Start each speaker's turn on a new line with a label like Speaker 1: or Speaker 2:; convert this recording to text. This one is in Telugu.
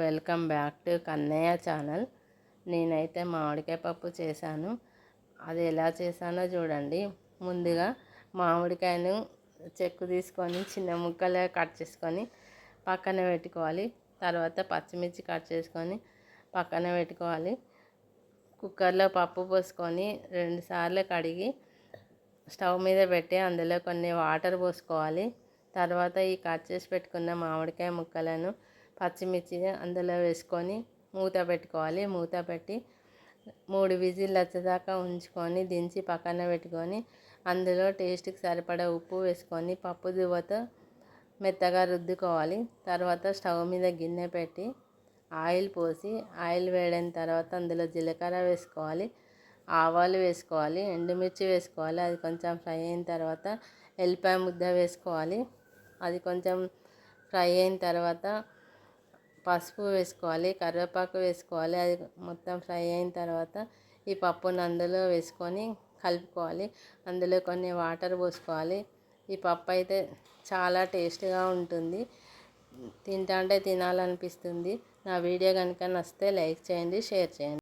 Speaker 1: Welcome back to Kannayya channel. నేనైతే మామిడికాయ పప్పు చేశాను. అది ఎలా చేశానో చూడండి. ముందుగా మామిడికాయను చెక్కు తీసుకొని చిన్న ముక్కలుగా కట్ చేసుకొని పక్కన పెట్టుకోవాలి. తర్వాత పచ్చిమిర్చి కట్ చేసుకొని పక్కన పెట్టుకోవాలి. కుక్కర్లో పప్పు పోసుకొని రెండుసార్లు కడిగి స్టవ్ మీద పెట్టి అందులో కొన్ని వాటర్ పోసుకోవాలి. తర్వాత ఈ కట్ చేసి పెట్టుకున్న మామిడికాయ ముక్కలను పచ్చిమిర్చి అందులో వేసుకొని మూత పెట్టుకోవాలి. మూత పెట్టి మూడు విజిల్ వచ్చేదాకా ఉంచుకొని దించి పక్కన పెట్టుకొని అందులో టేస్ట్కి సరిపడా ఉప్పు వేసుకొని పప్పు దువ్వతో మెత్తగా రుద్దుకోవాలి. తర్వాత స్టవ్ మీద గిన్నె పెట్టి ఆయిల్ పోసి ఆయిల్ వేడైన తర్వాత అందులో జీలకర్ర వేసుకోవాలి. ఆవాలు వేసుకోవాలి. ఎండుమిర్చి వేసుకోవాలి. అది కొంచెం ఫ్రై అయిన తర్వాత ఎల్లిపాయ ముద్ద వేసుకోవాలి. అది కొంచెం ఫ్రై అయిన తర్వాత పసుపు వేసుకోవాలి కరివేపాకు వేసుకోవాలి అది మొత్తం ఫ్రై అయిన తర్వాత ఈ పప్పును అందులో వేసుకొని కలుపుకోవాలి. అందులో కొన్ని వాటర్ పోసుకోవాలి. ఈ పప్పు అయితే చాలా టేస్ట్గా ఉంటుంది. తింటా అంటే తినాలనిపిస్తుంది. నా వీడియో కనుక నచ్చితే లైక్ చేయండి షేర్ చేయండి.